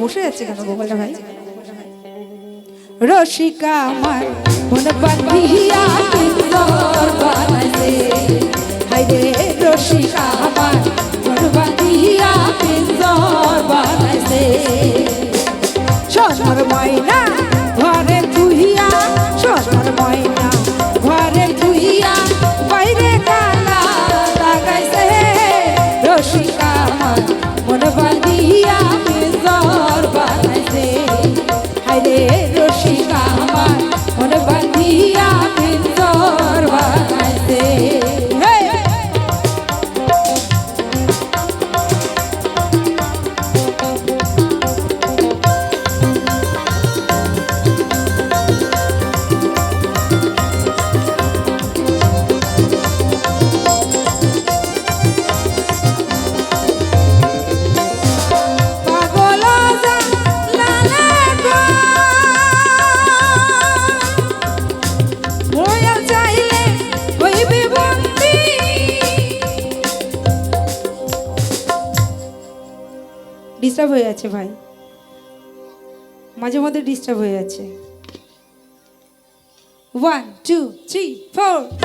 বসে যাচ্ছে কেন গোপালটা ভাই রসিকা আমার মন পাখিয়া ডিস্টার্ব হয়ে আছে ভাই। মাঝে মধ্যে ডিস্টার্ব হয়ে আছে ওয়ান টু থ্রি ফোর